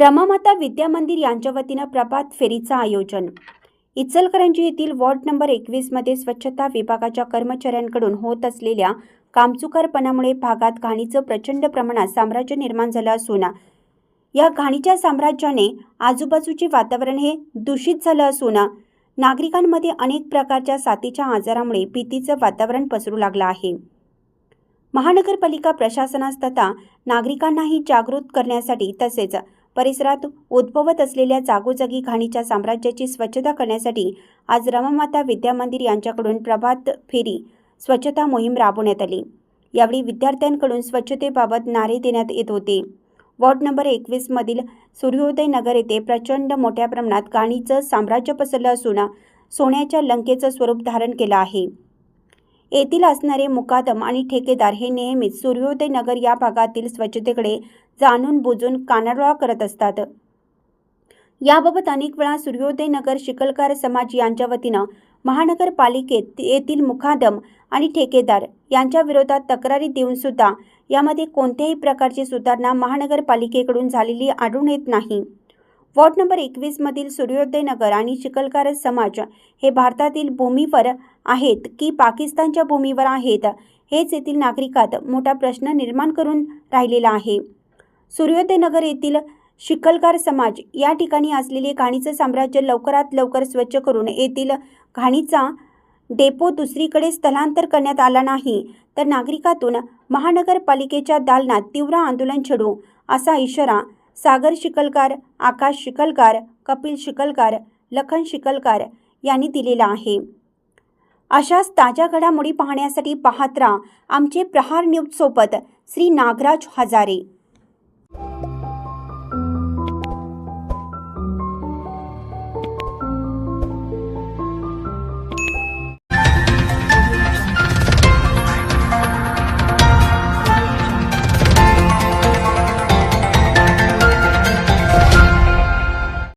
रमामाता विद्या मंदिर यांच्या वतीनं प्रभात फेरीचं आयोजन. इचलकरंजी येथील वॉर्ड नंबर एकवीसमध्ये स्वच्छता विभागाच्या कर्मचाऱ्यांकडून होत असलेल्या कामचुकारपणामुळे भागात घाणीचं प्रचंड प्रमाणात साम्राज्य निर्माण झालं असून या घाणीच्या साम्राज्याने आजूबाजूचे वातावरण हे दूषित झालं असून नागरिकांमध्ये अनेक प्रकारच्या साथीच्या आजारामुळे भीतीचं वातावरण पसरू लागलं आहे. महानगरपालिका प्रशासनास तथा नागरिकांनाही जागृत करण्यासाठी तसेच परिसरात उद्भवत असलेल्या जागोजागी घाणीच्या साम्राज्याची स्वच्छता करण्यासाठी आज रमामाता विद्या मंदिर यांच्याकडून प्रभात फेरी स्वच्छता मोहीम राबवण्यात आली. यावेळी विद्यार्थ्यांकडून स्वच्छतेबाबत नारे देण्यात येत होते. वॉर्ड नंबर एकवीसमधील सूर्योदय नगर येथे प्रचंड मोठ्या प्रमाणात घाणीचं साम्राज्य पसरलं असून सोन्याच्या लंकेचं स्वरूप धारण केलं आहे. येथील असणारे मुकादम आणि ठेकेदार हे नेहमीच सूर्योदय नगर या भागातील स्वच्छतेकडे जाणून बुजून कानाडोळा करत असतात. याबाबत अनेक वेळा सूर्योदय नगर शिकलकार समाज यांच्या वतीनं महानगरपालिकेत येथील मुखादम आणि ठेकेदार यांच्या विरोधात तक्रारी देऊन सुद्धा यामध्ये कोणत्याही प्रकारची सुधारणा महानगरपालिकेकडून झालेली आढळून येत नाही. वॉर्ड नंबर एकवीसमधील सूर्योदय नगर आणि चिखलकार समाज हे भारतातील भूमीवर आहेत की पाकिस्तानच्या भूमीवर आहेत हेच येथील नागरिकात मोठा प्रश्न निर्माण करून राहिलेला आहे. सूर्योदयनगर येथील शिकलकार समाज या ठिकाणी असलेले घाणीचं साम्राज्य लवकरात लवकर स्वच्छ करून येथील घाणीचा डेपो दुसरीकडे स्थलांतर करण्यात आला नाही तर नागरिकातून महानगरपालिकेच्या दालनात तीव्र आंदोलन छेडू असा इशारा सागर शिकलकार आकाश शिकलकार कपिल शिकलकार लखन शिकलकार यांनी दिलेला आहे. अशाच ताज्या घडामोडी पाहण्यासाठी पाहत राहा आमचे प्रहार न्यूजसोबत श्री नागराज हजारे.